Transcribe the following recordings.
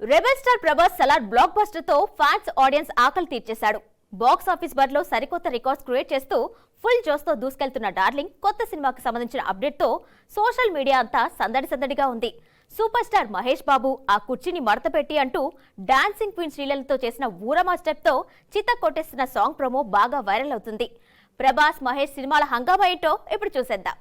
Rebel star Prabhas Salaar బ్లాక్ బస్టర్తో fans audience ఆకలి తీర్చేశాడు. బాక్స్ ఆఫీస్ బర్లో సరికొత్త రికార్డ్స్ క్రియేట్ చేస్తూ ఫుల్ జోస్తో దూసుకెళ్తున్న డార్లింగ్ కొత్త సినిమాకి సంబంధించిన అప్డేట్తో సోషల్ మీడియా అంతా సందడి సందడిగా ఉంది. సూపర్ స్టార్ మహేష్ బాబు ఆ కుర్చీని మడతపెట్టి అంటూ డాన్సింగ్ క్వీన్ శ్రీలలతో చేసిన ఊరమా స్టెప్తో చిత్త కొట్టేస్తున్న సాంగ్ ప్రోమో బాగా వైరల్ అవుతుంది. ప్రభాస్ మహేష్ సినిమాల హంగామా ఏంటో ఇప్పుడు చూసేద్దాం.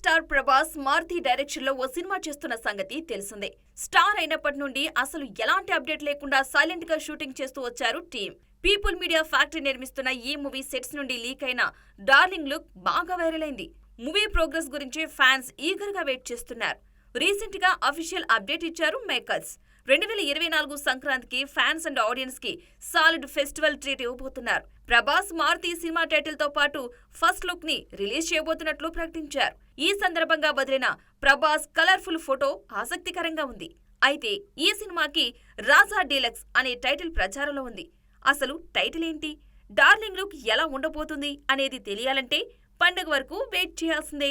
స్టార్ ప్రభాస్ మారుతి డైరెక్షన్లో ఓ సినిమా చేస్తున్న సంగతి తెలిసిందే. స్టార్ అయినప్పటి నుండి అసలు ఎలాంటి అప్డేట్ లేకుండా సైలెంట్గా షూటింగ్ చేస్తూ వచ్చారు టీం పీపుల్ మీడియా ఫ్యాక్టరీ నిర్మిస్తున్న ఈ మూవీ సెట్స్ నుండి లీక్ అయిన డార్లింగ్ లుక్ బాగా వైరల్ అయింది. మూవీ ప్రోగ్రెస్ గురించి ఫ్యాన్స్ ఈగర్గా వెయిట్ చేస్తున్నారు. రీసెంట్గా అఫీషియల్ అప్డేట్ ఇచ్చారు మేకర్స్. రెండు వేల ఇరవై నాలుగు సంక్రాంతికి ఫ్యాన్స్ అండ్ ఆడియన్స్కి సాలిడ్ ఫెస్టివల్ ట్రీట్ ఇవ్వబోతున్నారు. ప్రభాస్ మారుతి సినిమా టైటిల్తో పాటు ఫస్ట్ లుక్ని రిలీజ్ చేయబోతున్నట్లు ప్రకటించారు. ఈ సందర్భంగా వదిలిన ప్రభాస్ కలర్ఫుల్ ఫోటో ఆసక్తికరంగా ఉంది. అయితే ఈ సినిమాకి రాజా డీలక్స్ అనే టైటిల్ ప్రచారంలో ఉంది. అసలు టైటిల్ ఏంటి? డార్లింగ్ లుక్ ఎలా ఉండబోతుంది అనేది తెలియాలంటే పండుగ వరకు వెయిట్ చేయాల్సిందే.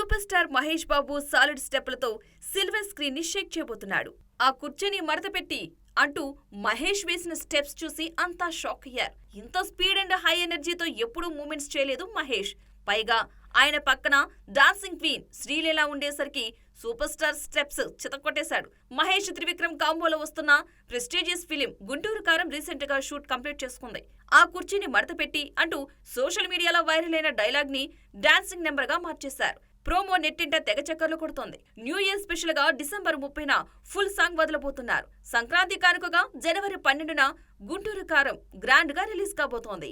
Super star Mahesh Babu solid స్టెప్లతో silver స్క్రీన్ని షేక్ చేయబోతున్నాడు. ఆ కుర్చీని మడతపెట్టి అంటూ మహేష్ వేసిన స్టెప్స్ చూసి అంతా షాక్ అయ్యారు. ఇంత స్పీడ్ అండ్ హై ఎనర్జీతో ఎప్పుడూ మూమెంట్స్ చేయలేదు మహేష్. పైగా ఆయన పక్కన డాన్సింగ్ క్వీన్ శ్రీలీల ఉండేసరికి సూపర్ స్టార్ స్టెప్స్ చితకొట్టేశాడు మహేష్ త్రివిక్రమ్ కాంబోలో వస్తున్న ప్రెస్టీజియస్ ఫిలిం గుంటూరు కారం రీసెంట్గా షూట్ కంప్లీట్ చేసుకుంది. ఆ కుర్చీని మడతపెట్టి అంటూ సోషల్ మీడియాలో వైరల్ అయిన డైలాగ్ని డాన్సింగ్ నెంబర్గా మార్చేశారు. ప్రోమో నెట్టింట తెగ చక్కర్లు కొడుతోంది. న్యూ ఇయర్ స్పెషల్గా డిసెంబర్ ముప్పైన ఫుల్ సాంగ్ వదలబోతున్నారు. సంక్రాంతి కానుకగా జనవరి పన్నెండున గుంటూరు కారం గ్రాండ్గా రిలీజ్ కాబోతోంది.